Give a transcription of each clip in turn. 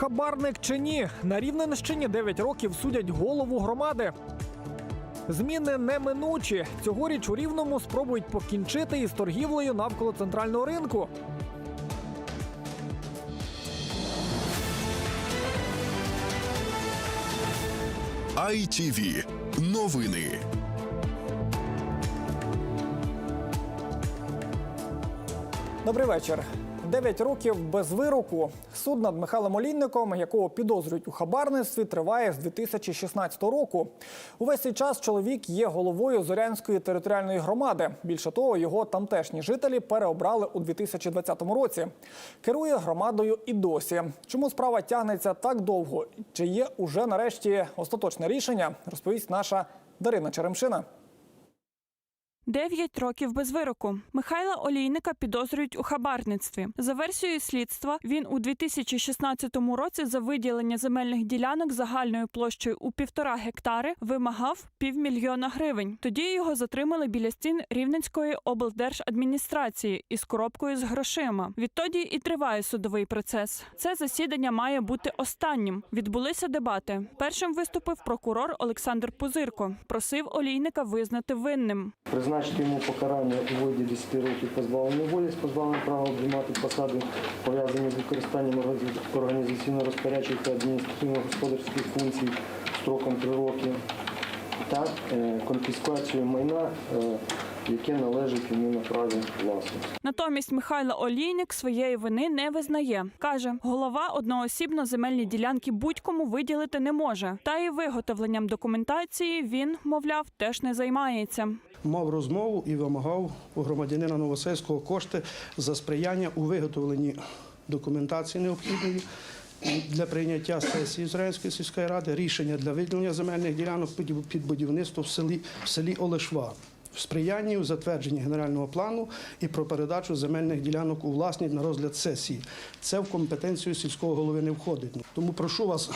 Хабарник чи ні? На Рівненщині 9 років судять голову громади. Зміни неминучі. Цьогоріч у Рівному спробують покінчити із торгівлею навколо центрального ринку. ITV. Новини. Добрий вечір. Дев'ять років без вироку. Суд над Михайлом Олійником, якого підозрюють у хабарництві, триває з 2016 року. Увесь цей час чоловік є головою Зорянської територіальної громади. Більше того, його тамтешні жителі переобрали у 2020 році. Керує громадою і досі. Чому справа тягнеться так довго? Чи є уже нарешті остаточне рішення? Розповість наша Дарина Черемшина. Дев'ять років без вироку. Михайла Олійника підозрюють у хабарництві. За версією слідства, він у 2016 році за виділення земельних ділянок загальною площею у півтора гектари вимагав півмільйона гривень. Тоді його затримали біля стін Рівненської облдержадміністрації із коробкою з грошима. Відтоді і триває судовий процес. Це засідання має бути останнім. Відбулися дебати. Першим виступив прокурор Олександр Пузирко. Просив Олійника визнати винним. Призначити йому покарання у виді 10 років позбавлення волі з позбавленням права обіймати посади, пов'язані з використанням організаційно-розпорядчих та адміністративно-господарських функцій строком 3 роки, та е, конфіскацію майна, е, яке належить йому на праві власності. Натомість Михайло Олійник своєї вини не визнає. каже, голова одноосібно земельні ділянки будь-кому виділити не може. Та і виготовленням документації він, мовляв, теж не займається. мав розмову і вимагав у громадянина Новосельського кошти за сприяння у виготовленні документації необхідної для прийняття сесії Ізраїльської сільської ради, рішення для виділення земельних ділянок під- під будівництво в селі, в селі Олешва. В сприянні у затвердженні генерального плану і про передачу земельних ділянок у власність на розгляд сесії. Це в компетенцію сільського голови не входить. Тому прошу вас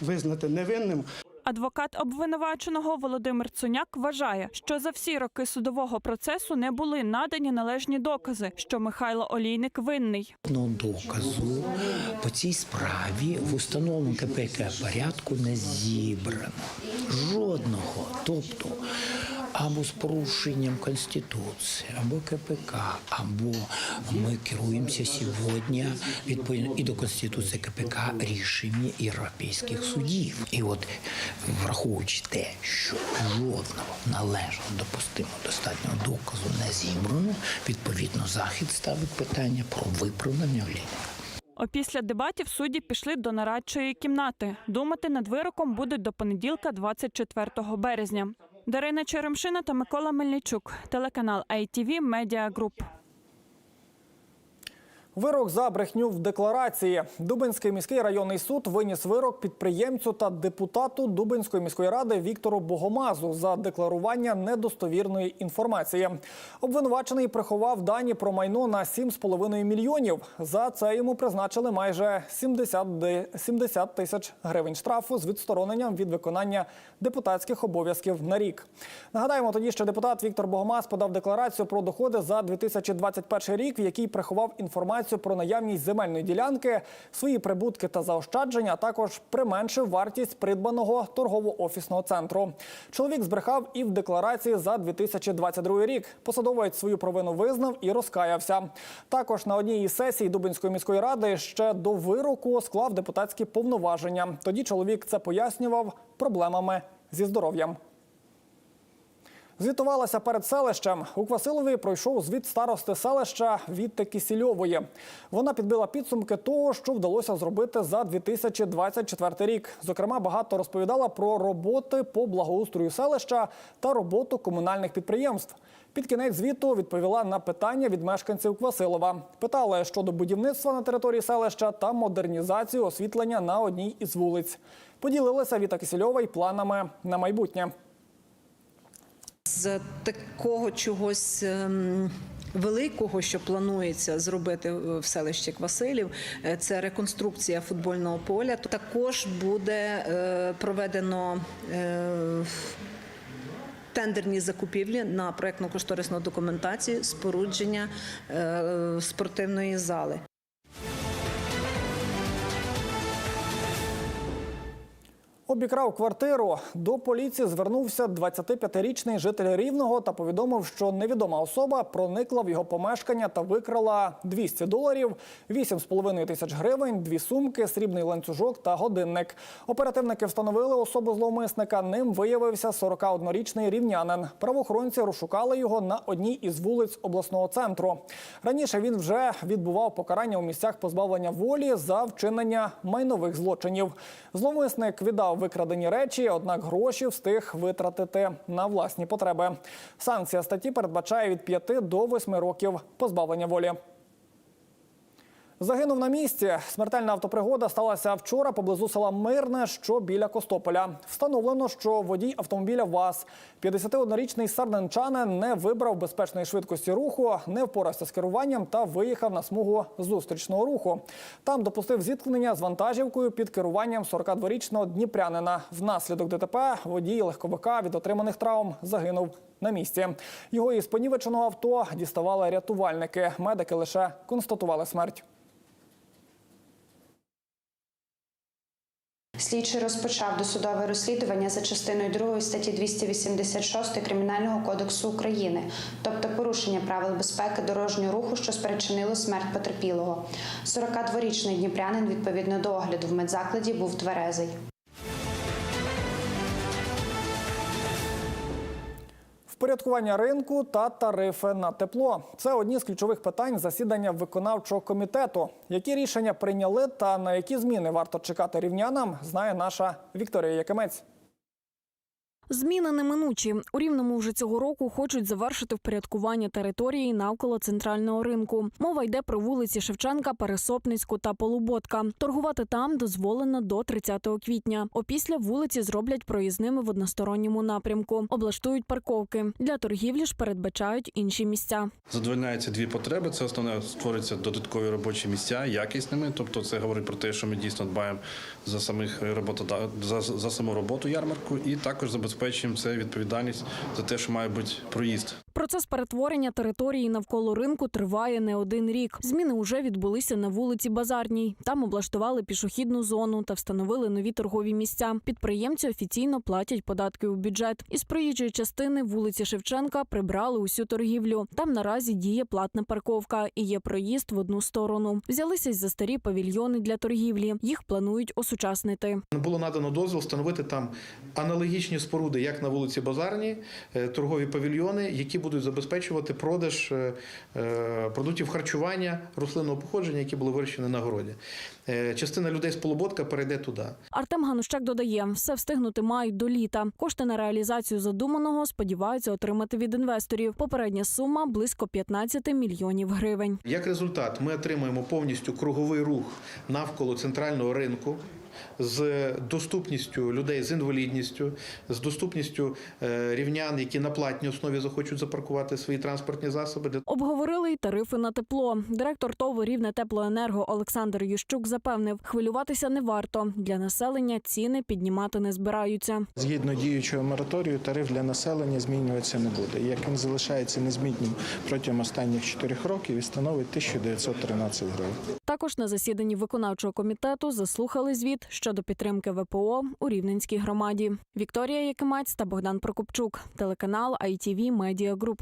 визнати невинним Адвокат обвинуваченого Володимир Цуняк вважає, що за всі роки судового процесу не були надані належні докази, що Михайло Олійник винний. жодного доказу по цій справі в установленому КПК порядку не зібрано. Жодного. Тобто або з порушенням Конституції, або КПК, або ми керуємося сьогодні відповідно і до Конституції КПК рішеннями європейських судів. І от враховуючи те, що жодного належного допустимого достатнього доказу не зібрано, відповідно захід ставить питання про виправдання Олійника. Опісля дебатів судді пішли до нарадчої кімнати. Думати над вироком будуть до понеділка, 24 березня. Дарина Черемшина та Микола Мельничук, телеканал ITV Media Group. Вирок за брехню в декларації. Дубинський міський районний суд виніс вирок підприємцю та депутату Дубинської міської ради Віктору Богомазу за декларування недостовірної інформації. Обвинувачений приховав дані про майно на 7,5 мільйонів. За це йому призначили майже 70 де- 70 тисяч гривень штрафу з відстороненням від виконання депутатських обов'язків на рік. Нагадаємо тоді, що депутат Віктор Богомаз подав декларацію про доходи за 2021 рік, в якій приховав інформацію про наявність земельної ділянки, свої прибутки та заощадження, а також применшив вартість придбаного торгово-офісного центру. Чоловік збрехав і в декларації за 2022 рік. Посадовець свою провину визнав і розкаявся. Також на одній із сесій Дубинської міської ради ще до вироку склав депутатські повноваження. Тоді чоловік це пояснював проблемами зі здоров'ям. Звітувалася перед селищем. У Квасилові пройшов звіт старости селища Вітти Кісільової. Вона підбила підсумки того, що вдалося зробити за 2024 рік. Зокрема, багато розповідала про роботи по благоустрою селища та роботу комунальних підприємств. Під кінець звіту відповіла на питання від мешканців Квасилова. Питали щодо будівництва на території селища та модернізацію освітлення на одній із вулиць. Поділилася Віта Кисельова й планами на майбутнє. З такого чогось. ем, Великого, що планується зробити в селищі Квасилів, е, це реконструкція футбольного поля. Також буде е, проведено е, тендерні закупівлі на проєктно-кошторисну документацію спорудження спортивної зали. Обікрав квартиру. До поліції звернувся 25-річний житель Рівного та повідомив, що невідома особа проникла в його помешкання та викрала 200 доларів, 8,5 тисяч гривень, дві сумки, срібний ланцюжок та годинник. Оперативники встановили особу зловмисника. Ним виявився 41-річний рівнянин. Правоохоронці розшукали його на одній із вулиць обласного центру. Раніше він вже відбував покарання у місцях позбавлення волі за вчинення майнових злочинів. Зловмисник віддав викрадені речі, однак гроші встиг витратити на власні потреби. Санкція статті передбачає від 5 до 8 років позбавлення волі. Загинув на місці. Смертельна автопригода сталася вчора поблизу села Мирне, що біля Костополя. Встановлено, що водій автомобіля ВАЗ, 51-річний сарненчанин, не вибрав безпечної швидкості руху, не впорався з керуванням та виїхав на смугу зустрічного руху. Там допустив зіткнення з вантажівкою під керуванням 42-річного дніпрянина. Внаслідок ДТП водій легковика від отриманих травм загинув на місці. Його із понівеченого авто діставали рятувальники. Медики лише констатували смерть. Слідчий розпочав досудове розслідування за частиною 2 статті 286 Кримінального кодексу України, тобто порушення правил безпеки дорожнього руху, що спричинило смерть потерпілого. 42-річний дніпрянин відповідно до огляду в медзакладі був тверезий. Впорядкування ринку та тарифи на тепло це одні з ключових питань засідання виконавчого комітету. Які рішення прийняли та на які зміни варто чекати рівнянам, знає наша Вікторія Якимець. Зміни неминучі. У Рівному вже цього року хочуть завершити впорядкування території навколо центрального ринку. Мова йде про вулиці Шевченка, Пересопницьку та Полуботка. Торгувати там дозволено до 30 квітня. Опісля вулиці зроблять проїзними в односторонньому напрямку. Облаштують парковки. Для торгівлі ж передбачають інші місця. Задовольняються дві потреби. Це основне створюються додаткові робочі місця якісними. Тобто, це говорить про те, що ми дійсно дбаємо за самих роботода... за, за саму роботу ярмарку, і також забезпечуємо це відповідальність за те, що має бути проїзд. Процес перетворення території навколо ринку триває не один рік. Зміни уже відбулися на вулиці Базарній. Там облаштували пішохідну зону та встановили нові торгові місця. Підприємці офіційно платять податки у бюджет. Із проїжджої частини вулиці Шевченка прибрали усю торгівлю. Там наразі діє платна парковка і є проїзд в одну сторону. Взялися й за старі павільйони для торгівлі. Їх планують осучаснити. Було надано дозвіл встановити там аналогічні споруди, як на вулиці Базарній, е, торгові павільйони, які будуть забезпечувати продаж е, е, продуктів харчування рослинного походження, які були вирощені на городі. Е, Частина людей з Полуботка перейде туди. Артем Ганущак додає, все встигнути мають до літа. Кошти на реалізацію задуманого сподіваються отримати від інвесторів. Попередня сума близько 15 мільйонів гривень. Як результат, ми отримаємо повністю круговий рух навколо центрального ринку. З доступністю людей з інвалідністю, з доступністю е, рівнян, які на платній основі захочуть запаркувати свої транспортні засоби. Обговорили й тарифи на тепло. Директор ТОВ «Рівне теплоенерго Олександр Ющук запевнив, хвилюватися не варто. Для населення ціни піднімати не збираються. Згідно діючого мораторію, тариф для населення змінюватися не буде. Як він залишається незмінним протягом останніх чотирьох років і становить 1913 гривень. Також на засіданні виконавчого комітету заслухали звіт щодо підтримки ВПО у Рівненській громаді. Вікторія Якимець та Богдан Прокопчук, телеканал ITV Media Group.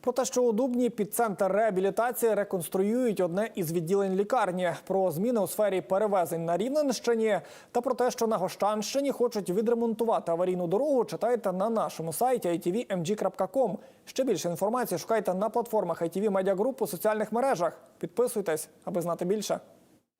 Про те, що у Дубні під центр реабілітації реконструюють одне із відділень лікарні, про зміни у сфері перевезень на Рівненщині та про те, що на Гощанщині хочуть відремонтувати аварійну дорогу, читайте на нашому сайті itvmg.com. Ще більше інформації шукайте на платформах ITV Media Group у соціальних мережах. Підписуйтесь, аби знати більше.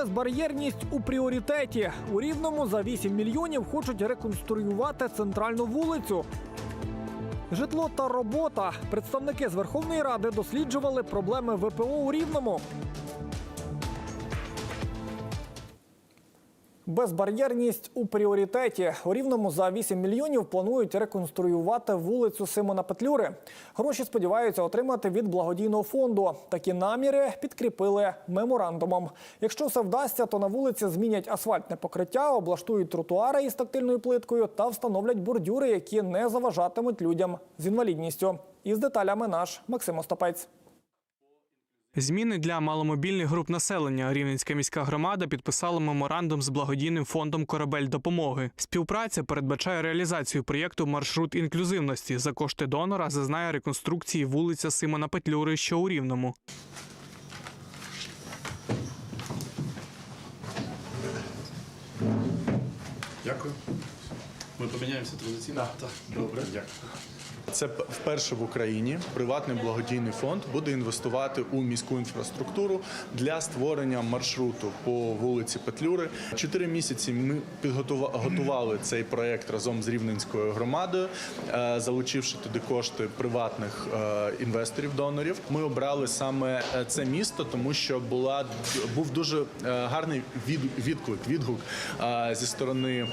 Безбар'єрність у пріоритеті. У Рівному за 8 мільйонів хочуть реконструювати центральну вулицю. Житло та робота. Представники з Верховної Ради досліджували проблеми ВПО у Рівному. Безбар'єрність у пріоритеті. У рівному за 8 мільйонів планують реконструювати вулицю Симона Петлюри. Гроші сподіваються отримати від благодійного фонду. Такі наміри підкріпили меморандумом. Якщо все вдасться, то на вулиці змінять асфальтне покриття, облаштують тротуари із тактильною плиткою та встановлять бордюри, які не заважатимуть людям з інвалідністю. Із деталями наш Максим Остапець. Зміни для маломобільних груп населення Рівненська міська громада підписала меморандум з благодійним фондом Корабель допомоги. Співпраця передбачає реалізацію проєкту Маршрут інклюзивності за кошти донора зазнає реконструкції вулиця Симона Петлюри, що у Рівному. Дякую. Ми поміняємося традиційно? Так. Добре, дякую. Це вперше в Україні приватний благодійний фонд буде інвестувати у міську інфраструктуру для створення маршруту по вулиці Петлюри. Чотири місяці ми підготува- готували цей проект разом з рівненською громадою, е, залучивши туди кошти приватних е, інвесторів-донорів. Ми обрали саме е, це місто, тому що була був дуже гарний від, відклик, відгук зі сторони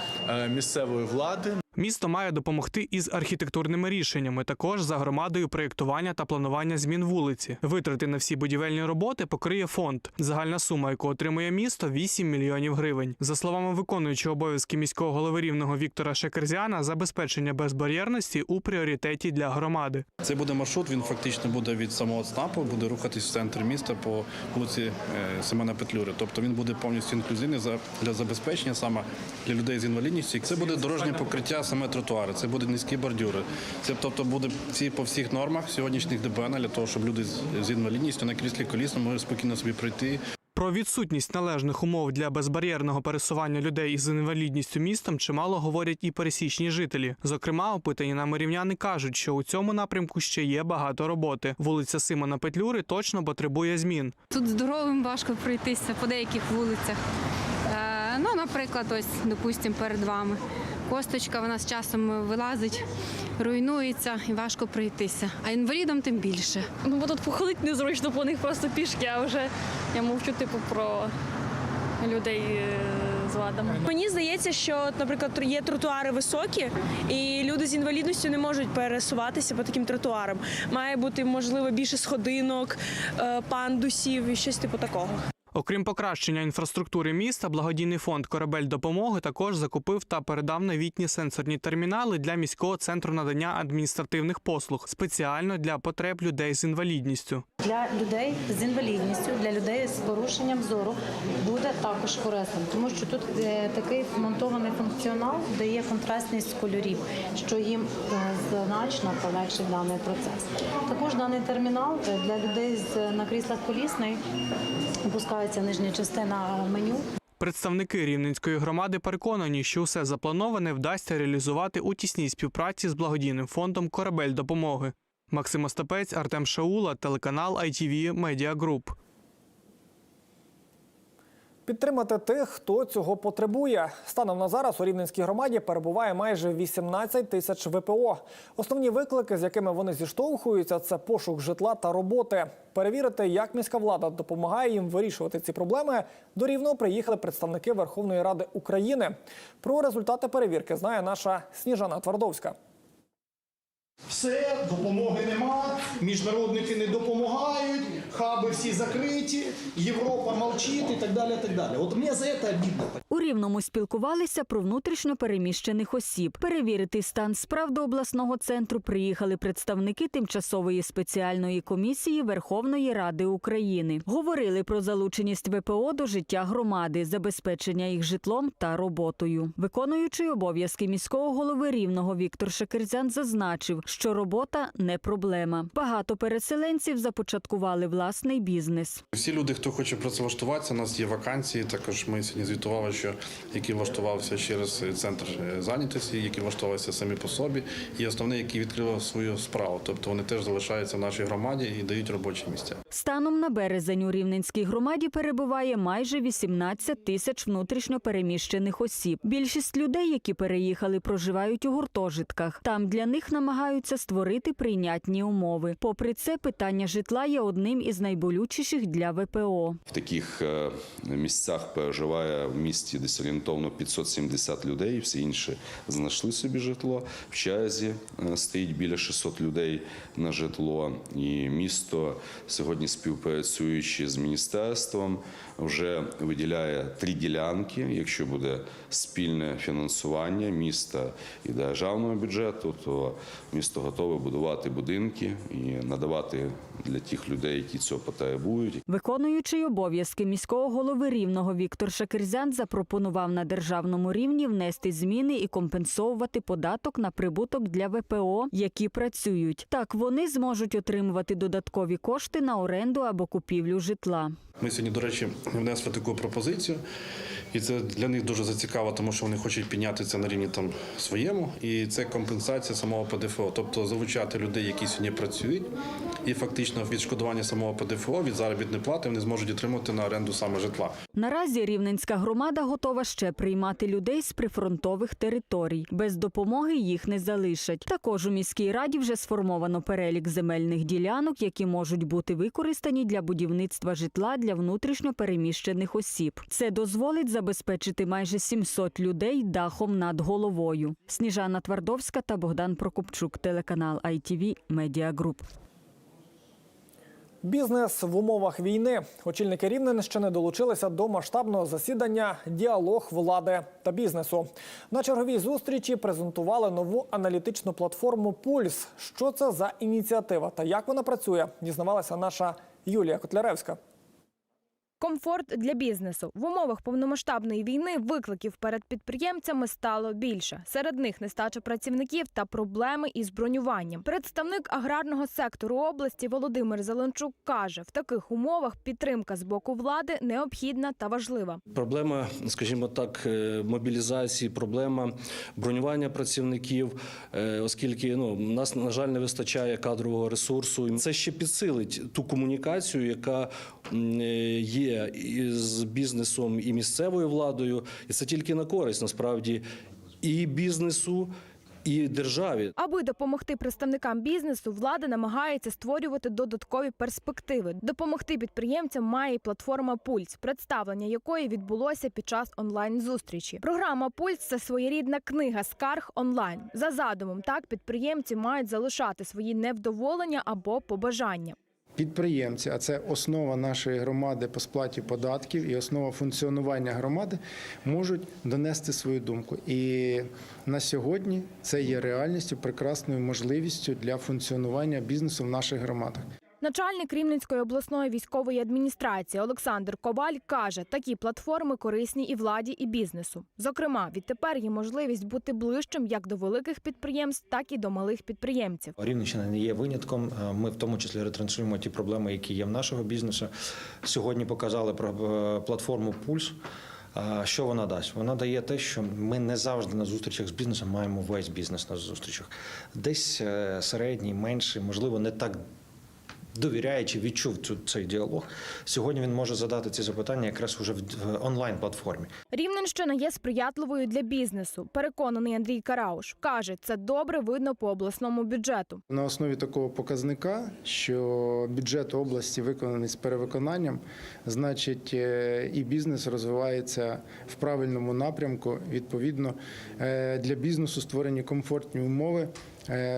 місцевої влади. Місто має допомогти із архітектурними рішеннями, також за громадою проєктування та планування змін вулиці. Витрати на всі будівельні роботи покриє фонд. Загальна сума, яку отримує місто, 8 мільйонів гривень. За словами виконуючого обов'язки міського голови рівного Віктора Шекерзяна, забезпечення безбар'єрності у пріоритеті для громади. Це буде маршрут, він фактично буде від самого ЦНАПу, буде рухатись в центр міста по вулиці е, Семена Петлюри. Тобто він буде повністю інклюзивний для забезпечення саме для людей з інвалідністю. Це буде дорожнє покриття, саме тротуари, це будуть низькі бордюри. Це тобто буде всі по всіх нормах сьогоднішніх ДБН для того, щоб люди з, інвалідністю на кріслі колісно могли спокійно собі пройти. Про відсутність належних умов для безбар'єрного пересування людей із інвалідністю містом чимало говорять і пересічні жителі. Зокрема, опитані нами рівняни кажуть, що у цьому напрямку ще є багато роботи. Вулиця Симона Петлюри точно потребує змін. Тут здоровим важко пройтися по деяких вулицях. Е, ну, наприклад, ось, допустимо, перед вами. Косточка вона з часом вилазить, руйнується і важко пройтися. А інвалідам тим більше. Ну, бо тут походити незручно, по них просто пішки, а вже я мовчу типу про людей е, з вадами. Мені здається, що, наприклад, є тротуари високі, і люди з інвалідністю не можуть пересуватися по таким тротуарам. Має бути, можливо, більше сходинок, е, пандусів і щось типу такого. Окрім покращення інфраструктури міста, благодійний фонд Корабель допомоги також закупив та передав новітні сенсорні термінали для міського центру надання адміністративних послуг спеціально для потреб людей з інвалідністю. Для людей з інвалідністю, для людей з порушенням зору буде також корисним, тому що тут е, такий вмонтований функціонал дає контрастність кольорів, що їм е, значно полегшить даний процес. Також даний термінал е, для людей з на кріслах колісної опускається нижня частина меню. Представники рівненської громади переконані, що усе заплановане вдасться реалізувати у тісній співпраці з благодійним фондом Корабель допомоги. Максим Остапець, Артем Шаула, телеканал ITV Media Group. Підтримати тих, хто цього потребує. Станом на зараз у Рівненській громаді перебуває майже 18 тисяч ВПО. Основні виклики, з якими вони зіштовхуються, це пошук житла та роботи. Перевірити, як міська влада допомагає їм вирішувати ці проблеми. До Рівного приїхали представники Верховної Ради України. Про результати перевірки знає наша Сніжана Твардовська. Все, допомоги нема, міжнародники не допомагають, хаби всі закриті, Європа мовчить і так далі. так далі. От мені за це обідно. У Рівному спілкувалися про внутрішньо переміщених осіб. Перевірити стан справ до обласного центру приїхали представники тимчасової спеціальної комісії Верховної Ради України. Говорили про залученість ВПО до життя громади, забезпечення їх житлом та роботою. Виконуючий обов'язки міського голови Рівного Віктор Шекерзян зазначив, що робота не проблема. Багато переселенців започаткували власний бізнес. Всі люди, хто хоче працевлаштуватися, у нас є вакансії. Також ми сьогодні звітували, що які влаштувалися через центр е, зайнятості, які влаштувалися самі по собі, і основне, які відкрили свою справу. Тобто вони теж залишаються в нашій громаді і дають робочі місця. Станом на березень у Рівненській громаді перебуває майже 18 тисяч внутрішньо переміщених осіб. Більшість людей, які переїхали, проживають у гуртожитках. Там для них намагаються створити прийнятні умови. Попри це, питання житла є одним із з найболючіших для ВПО. В таких е, місцях проживає в місті десь орієнтовно 570 людей. Всі інші знайшли собі житло. В черзі е, стоїть біля 600 людей на житло. І місто сьогодні співпрацюючи з міністерством, вже виділяє три ділянки. Якщо буде спільне фінансування міста і державного бюджету, то місто готове будувати будинки і надавати для тих людей, які цього потребують. Виконуючий обов'язки міського голови рівного Віктор Шакирзян запропонував на державному рівні внести зміни і компенсовувати податок на прибуток для ВПО, які працюють. Так вони зможуть отримувати додаткові кошти на оренду або купівлю житла. Ми сьогодні, до речі, внесли таку пропозицію, і це для них дуже зацікаво, тому що вони хочуть підняти це на рівні там своєму, і це компенсація самого ПДФО, тобто залучати людей, які сьогодні працюють, і фактично відшкодування самого ПДФО від заробітної плати вони зможуть отримати на оренду саме житла. Наразі рівненська громада готова ще приймати людей з прифронтових територій. Без допомоги їх не залишать. Також у міській раді вже сформовано перелік земельних ділянок, які можуть бути використані для будівництва житла для внутрішньо переміщених осіб. Це дозволить забезпечити майже 700 людей дахом над головою. Сніжана Твардовська та Богдан Прокопчук, телеканал ITV Media Group. Бізнес в умовах війни. Очільники Рівненщини долучилися до масштабного засідання Діалог влади та бізнесу. На черговій зустрічі презентували нову аналітичну платформу Пульс. Що це за ініціатива та як вона працює, дізнавалася наша Юлія Котляревська. Комфорт для бізнесу в умовах повномасштабної війни викликів перед підприємцями стало більше. Серед них нестача працівників та проблеми із бронюванням. Представник аграрного сектору області Володимир Зеленчук каже: в таких умовах підтримка з боку влади необхідна та важлива. Проблема, скажімо так, е, мобілізації, проблема бронювання працівників, е, оскільки ну нас на жаль не вистачає кадрового ресурсу. Це ще підсилить ту комунікацію, яка м, є із бізнесом і місцевою владою, і це тільки на користь насправді і бізнесу, і державі. Аби допомогти представникам бізнесу, влада намагається створювати додаткові перспективи. Допомогти підприємцям має й платформа Пульс, представлення якої відбулося під час онлайн зустрічі. Програма Пульс це своєрідна книга скарг онлайн. За задумом, так підприємці мають залишати свої невдоволення або побажання. Підприємці, а це основа нашої громади по сплаті податків і основа функціонування громади, можуть донести свою думку. І на сьогодні це є реальністю, прекрасною можливістю для функціонування бізнесу в наших громадах. Начальник Рівненської обласної військової адміністрації Олександр Коваль каже, такі платформи корисні і владі, і бізнесу. Зокрема, відтепер є можливість бути ближчим як до великих підприємств, так і до малих підприємців. Рівненщина не є винятком. Е, Ми в тому числі ретранслюємо ті проблеми, які є в нашого бізнесу. Сьогодні показали про е, платформу Пульс. Що вона дасть? Вона дає те, що ми не завжди на зустрічах з бізнесом маємо весь бізнес на зустрічах. Десь е, середній, менший, можливо, не так довіряючи, відчув цю цей діалог. Сьогодні він може задати ці запитання якраз уже в в онлайн-платформі. Рівненщина є сприятливою для бізнесу. Переконаний Андрій Карауш каже, це добре видно по обласному бюджету. На основі такого показника, що бюджет області виконаний з перевиконанням, значить е, і бізнес розвивається в правильному напрямку. Відповідно, е, для бізнесу створені комфортні умови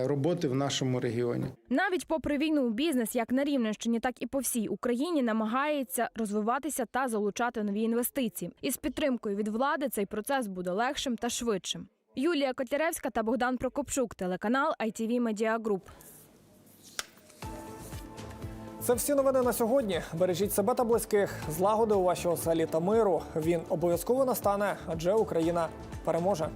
роботи в нашому регіоні. Навіть попри війну, бізнес як на Рівненщині, так і по всій Україні намагається розвиватися та залучати нові інвестиції. Із підтримкою від влади цей процес буде легшим та швидшим. Юлія Котляревська та Богдан Прокопчук, телеканал ITV Media Group. Це всі новини на сьогодні. Бережіть себе та близьких, злагоди у вашій оселі та миру. Він обов'язково настане, адже Україна переможе.